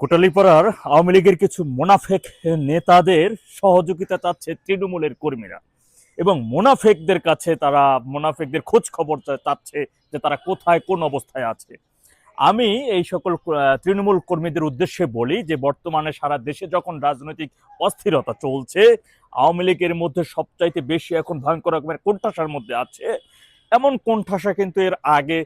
কোটালীপাড়ার আওয়ামী লীগের কিছু মোনাফেক নেতাদের সহযোগিতা চাচ্ছে তৃণমূলের কর্মীরা। এবং মোনাফেকদের কাছে তারা, মোনাফেকদের খোঁজ খবর চাচ্ছে যে তারা কোথায়, কোন অবস্থায় আছে। আমি এই সকল তৃণমূল কর্মীদের উদ্দেশ্যে বলি যে বর্তমানে সারা দেশে যখন রাজনৈতিক অস্থিরতা চলছে, আওয়ামী লীগের মধ্যে সবচাইতে বেশি এখন ভয়ঙ্কর রকমের কোণঠাসার মধ্যে আছে। এমন কোণঠাসা কিন্তু এর আগে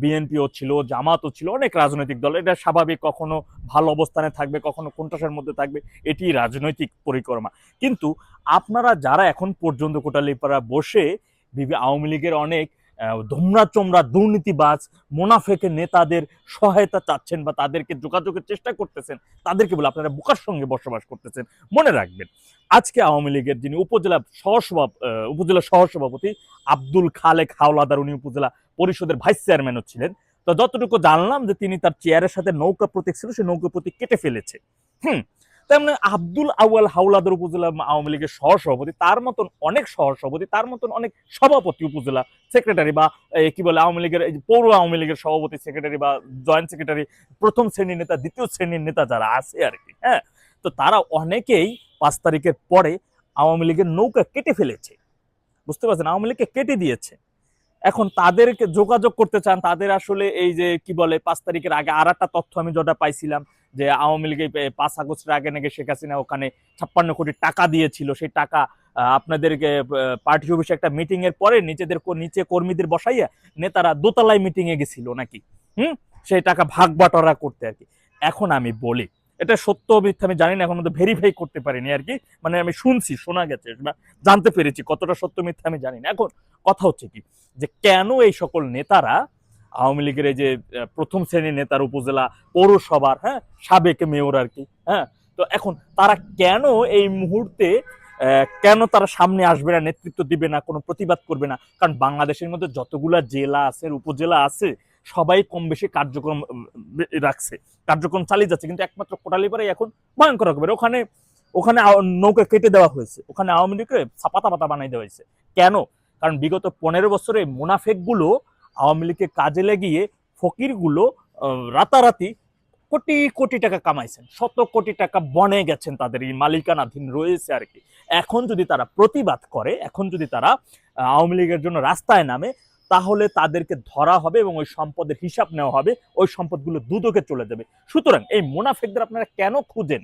বিএনপিও ছিল, জামাতও ছিল, অনেক রাজনৈতিক দল। এটা স্বাভাবিক, কখনো ভালো অবস্থানে থাকবে, কখনো কোনটাসের মধ্যে থাকবে, এটি রাজনৈতিক পরিক্রমা। কিন্তু আপনারা যারা এখন পর্যন্ত কোটালিপাড়া বসে আওয়ামী লীগের অনেক ধুমরা চোমরা দুর্নীতিবাজ মোনাফেকের নেতাদের সহায়তা চাচ্ছেন বা তাদেরকে যোগাযোগের চেষ্টা করতেছেন তাদেরকে বলে আপনারা বুকার সঙ্গে বসবাস করতেছেন মনে রাখবেন। আজকে আওয়ামী লীগের যিনি উপজেলা সহসভা আহ, উপজেলা সহসভাপতি আব্দুল খালেক হাওলাদার উনি উপজেলা পরিষদের ভাইস চেয়ারম্যানও ছিলেন। তো যতটুকু জানলাম যে তিনি তার চেয়ারের সাথে নৌকা প্রতীক ছিল সেই নৌকা প্রতীক কেটে ফেলেছে। হুম তেমনি আব্দুল আউয়াল হাওলাদার উপজেলা আওয়ামী লীগের সহসভাপতি, তার মতন অনেক সহসভাপতি, তার মতন অনেক সভাপতি উপজেলা সেক্রেটারি বা কি বলে, আওয়ামী লীগের পৌর আওয়ামী লীগের সভাপতি সেক্রেটারি বা জয়েন্ট সেক্রেটারি প্রথম শ্রেণির নেতা, দ্বিতীয় শ্রেণির নেতা যারা আছে আর কি হ্যাঁ? তো তারা অনেকেই পাঁচ তারিখের পরে আওয়ামী লীগের নৌকা কেটে ফেলেছে। বুঝতে পারছেন? আওয়ামী লীগকে কেটে দিয়েছে। এখন তাদেরকে যোগাযোগ করতে চান, তাদের আসলে এই যে, কি বলে, পাঁচ তারিখের আগে আর একটা তথ্য আমি যেটা পাইছিলাম যে আওয়ামী লীগের পাঁচ আগস্টের আগে নাকি শেখ হাসিনা ওখানে ছাপ্পান্ন কোটি টাকা দিয়েছিল, সেই টাকা আপনাদেরকে পার্টি অফিসে একটা মিটিং এর পরে নিজেদের নিচে কর্মীদের বসাইয়া নেতারা দোতলায় মিটিং এ গেছিল নাকি? হুম? সেই টাকা ভাগ বাটোয়ারা করতে আর কি। এখন আমি বলি, এটা সত্য মিথ্যা আমি জানি না, এখন মধ্যে ভেরিফাই করতে পারিনি আর কি। মানে আমি শুনছি, শোনা গেছে জানতে পেরেছি কতটা সত্য মিথ্যা আমি জানি না। এখন কথা হচ্ছে কি, যে কেন এই সকল নেতারা আওয়ামী লীগের যে প্রথম শ্রেণির নেতার উপজেলা পৌরসভার হ্যাঁ সাবেক মেয়র আর কি হ্যাঁ তো এখন তারা কেন এই মুহূর্তে কেন তারা সামনে আসবে না, নেতৃত্ব দিবে না, কোনো প্রতিবাদ করবে না? কারণ বাংলাদেশের মধ্যে যতগুলা জেলা আছে, উপজেলা আছে, সবাই কম বেশি কার্যক্রম রাখছে। কার্যক্রম চালিয়ে যাচ্ছে, কিন্তু একমাত্র কোটালীপাড়াই এখন ভয়ঙ্কর রকমের। ওখানে ওখানে নৌকা কেটে দেওয়া হয়েছে। ওখানে আওয়ামী লীগকে পাতা বানাই দেওয়া হয়েছে। কেন? কারণ বিগত পনেরো বছরে মুনাফেকগুলো আওয়ামী লীগকে কাজে লাগিয়ে ফকিরগুলো রাতারাতি কোটি কোটি টাকা কামাইছেন, শত কোটি টাকা বনে গেছেন তাদের। এই মালিকানাধীন রয়েছে আর কি এখন যদি তারা প্রতিবাদ করে, এখন যদি তারা আওয়ামী লীগের জন্য রাস্তায় নামে, তাহলে তাদেরকে ধরা হবে এবং ওই সম্পদের হিসাব নেওয়া হবে, ওই সম্পদগুলো দুদকে চলে যাবে। সুতরাং এই মুনাফেকদের আপনারা কেন খুঁজেন?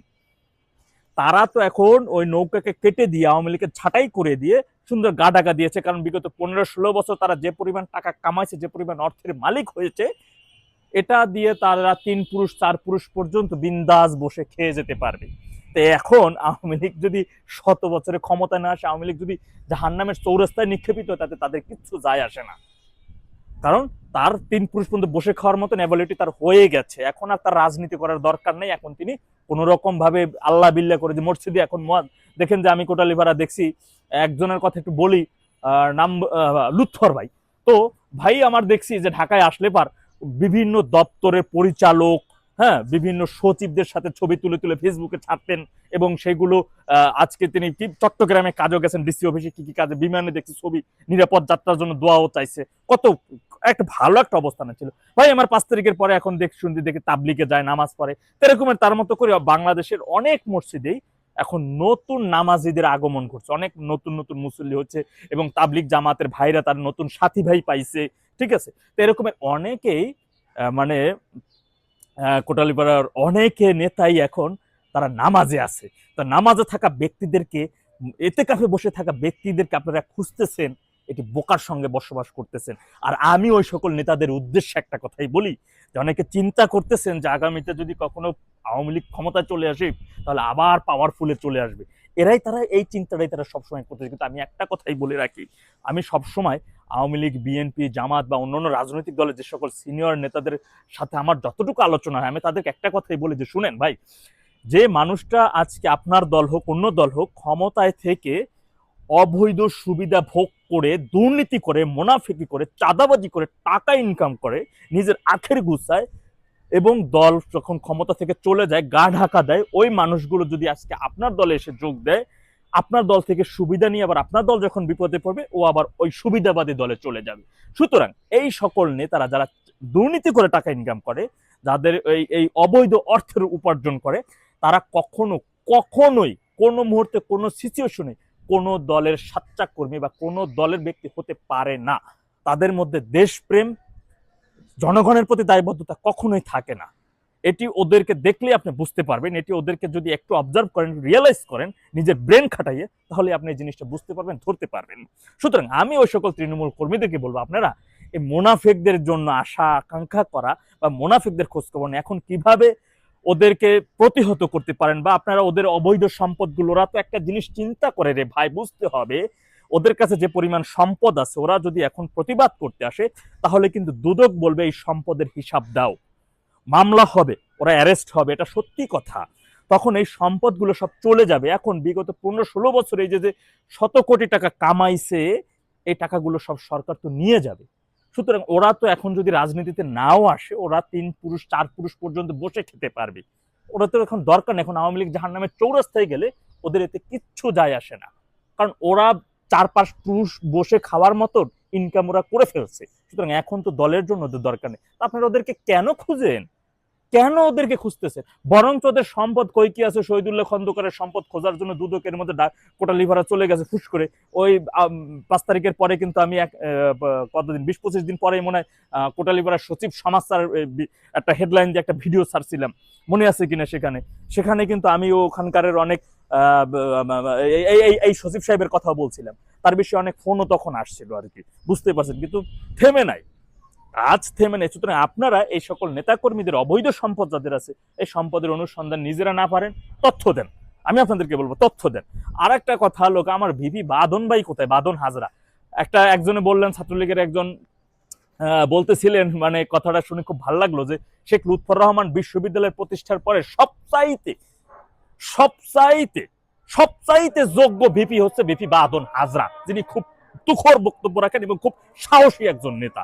তারা তো এখন ওই নৌকাকে কেটে দিয়ে আওয়ামী লীগকে ছাঁটাই করে দিয়ে সুন্দর গা ডাকা দিয়েছে কারণ বিগত পনেরো ষোলো বছর তারা যে পরিমাণ টাকা কামাইছে যে পরিমাণ অর্থের মালিক হয়েছে এটা দিয়ে তারা তিন পুরুষ চার পুরুষ পর্যন্ত বিন্দাস বসে খেয়ে যেতে পারবে। তো এখন আওয়ামী লীগ যদি শত বছরে ক্ষমতায় না আসে আওয়ামী লীগ যদি জাহান্নামের চৌরাস্তায় নিক্ষেপিত হয়, তাতে তাদের কিচ্ছু যায় আসে না। কারণ তার তিন পুরুষ পর্যন্ত বসে খাওয়ার মতন অ্যাবিলিটি তার হয়ে গেছে। এখন আর তার রাজনীতি করার দরকার নেই। এখন তিনি কোন রকম ভাবে আল্লাহ বিল্লাহ করে যে মসজিদে এখন দেখেন যে আমি কোটালিপাড়া দেখছি একজনের কথা একটু বলি নাম লুৎফর ভাই। তো ভাই, আমার দেখছি যে ঢাকায় আসলে পার বিভিন্ন দপ্তরের পরিচালক হ্যাঁ বিভিন্ন সচিবদের সাথে ছবি তুলে তুলে ফেসবুকে ছাড়তেন এবং সেগুলো আজকে তিনি চট্টগ্রামে কাজও গেছেন ডিসি অফিসে কি কি কাজে, বিমানে দেখছি ছবি, নিরাপদ যাত্রার জন্য দোয়াও চাইছে। কত, একটা ভালো একটা অবস্থানে ছিল। ভাই, আমার পাঁচ তারিখের পরে এখন দেখ শুনতে দেখি তাবলিকে যায়, নামাজ পড়ে। এরকমের তার মতো করে বাংলাদেশের অনেক মসজিদেই এখন নতুন নামাজিদের আগমন করছে অনেক নতুন নতুন মুসল্লি হচ্ছে এবং তাবলিক জামাতের ভাইরা তার নতুন সাথী ভাই পাইছে, ঠিক আছে? তো এরকমের অনেকেই মানে কোটালীপাড়ার অনেকে নেতাই এখন তারা নামাজে আছে। তা নামাজে থাকা ব্যক্তিদেরকে এতে কাফে বসে থাকা ব্যক্তিদেরকে আপনারা খুঁজতেছেন এটি বোকার সঙ্গে বসবাস করতেছেন। আর আমি ওই সকল নেতাদের উদ্দেশ্যে একটা কথাই বলি, যে অনেকে চিন্তা করতেছেন যে আগামীতে যদি কখনো আওয়ামী লীগ ক্ষমতায় চলে আসে, তাহলে আবার পাওয়ারফুলে চলে আসবে। এরাই তারা, এই চিন্তাটাই তারা সবসময় করতেছে। কিন্তু আমি একটা কথাই বলে রাখি, আমি সবসময় আওয়ামী লীগ বিএনপি জামাত বা অন্যান্য রাজনৈতিক দলের যে সকল সিনিয়র নেতাদের সাথে আমার যতটুকু আলোচনা হয়, আমি তাদেরকে একটা কথাই বলি যে, শুনেন ভাই, যে মানুষটা আজকে আপনার দল হোক, অন্য দল হোক, ক্ষমতায় থেকে অবৈধ সুবিধা ভোগ করে, দুর্নীতি করে, মোনাফিকি করে, চাঁদাবাজি করে, টাকা ইনকাম করে, নিজের আখের গুছায় এবং দল যখন ক্ষমতা থেকে চলে যায়, গা ঢাকা দেয়, ওই মানুষগুলো যদি আজকে আপনার দলে এসে যোগ দেয়, আপনার দল থেকে সুবিধা নিয়ে আবার আপনার দল যখন বিপদে পড়বে, ও আবার ওই সুবিধাবাদী দলে চলে যাবে। সুতরাং এই সকল নেতারা যারা দুর্নীতি করে টাকা ইনকাম করে, যাদের এই এই অবৈধ অর্থের উপার্জন করে, তারা কখনো, কখনোই কোনো মুহূর্তে কোনো সিচুয়েশনে কোনো দলের সাচ্চা কর্মী বা কোনো দলের ব্যক্তি হতে পারে না। তাদের মধ্যে দেশপ্রেম, জনগণের প্রতি দায়বদ্ধতা কখনোই থাকে না। এটি ওদেরকে দেখলে আপনি বুঝতে পারবেন, এটি ওদেরকে যদি একটু অবজার্ভ করেন রিয়েলাইজ করেন, নিজের ব্রেন খাটাইয়ে, তাহলে আপনি এই জিনিসটা বুঝতে পারবেন, ধরতে পারবেন। সুতরাং আমি ওই সকল তৃণমূল কর্মীদেরকে বলব, আপনারা এই মোনাফেকদের জন্য আশা, আকাঙ্ক্ষা করা বা মোনাফেকদের খোঁজখবর এখন কীভাবে ওদেরকে প্রতিহত করতে পারেন বা আপনারা ওদের অবৈধ সম্পদগুলো, ওরা তো একটা জিনিস চিন্তা করে রে ভাই, বুঝতে হবে। ওদের কাছে যে পরিমাণ সম্পদ আছে, ওরা যদি এখন প্রতিবাদ করতে আসে, তাহলে কিন্তু দুদক বলবে, এই সম্পদের হিসাব দাও। মামলা হবে, ওরা অ্যারেস্ট হবে। এটা সত্যি কথা। তখন এই সম্পদগুলো সব চলে যাবে। এখন বিগত পনেরো ষোলো বছর এই যে যে শত কোটি টাকা কামাইছে, এই টাকাগুলো সব সরকার তো নিয়ে যাবে। সুতরাং ওরা তো এখন যদি রাজনীতিতে নাও আসে, ওরা তিন পুরুষ, চার পুরুষ পর্যন্ত বসে খেতে পারবে। ওরা তো এখন দরকার এখন আওয়ামী লীগ জাহান নামে চৌরাস্তায় গেলে ওদের এতে কিচ্ছু যায় আসে না। কারণ ওরা চার পাঁচ পুরুষ বসে খাওয়ার মতো ইনকাম ওরা করে ফেলছে। সুতরাং এখন তো দলের জন্য ওদের দরকার নেই। আপনারা ওদেরকে কেন খুঁজেন? কেন ওদেরকে খুঁজতেছে বরঞ্চ ওদের সম্পদ কই কি আছে? শহীদুল্লাহ খন্দকারের সম্পদ খোঁজার জন্য দুদকের মধ্যে কোটা লিভারা চলে গেছে ফুস করে। ওই পাঁচ তারিখের পরে কিন্তু আমি এক কতদিন? বিশ পঁচিশ দিন পরে মনে হয় কোটা লিভারের সচিব এ, বি- একটা হেডলাইন দিয়ে একটা ভিডিও ছাড়ছিলাম। মনে আছে কিনা সেখানে? সেখানে কিন্তু আমি ওখানকারের অনেক এই সচিব সাহেবের কথা বলছিলাম। তার বিষয়ে অনেক ফোনও তখন আসছিল আর কি। বুঝতে পারছেন কিন্তু থেমে নাই। আজ থেমে নেই। সুতরাং আপনারা এই সকল নেতাকর্মীদের অবৈধ সম্পদ যাদের আছে, এই সম্পদের অনুসন্ধান নিজেরা না পারেন, তথ্য দেন। আমি আপনাদেরকে বলব, তথ্য দেন। আর একটা কথা, লোক, আমার ভিপি বাদন ভাই কোথায়? বাদন হাজরা। একটা একজনে বললেন, ছাত্রলীগের একজন বলতেছিলেন মানে কথাটা শুনে খুব ভালো লাগল যে শেখ লুৎফর রহমান বিশ্ববিদ্যালয় প্রতিষ্ঠার পরে সবচাইতে সবচাইতে সবচাইতে যোগ্য ভিপি হচ্ছে ভিপি বাদন হাজরা। যিনি খুব তুখর বক্তব্য রাখেন এবং খুব সাহসী একজন নেতা।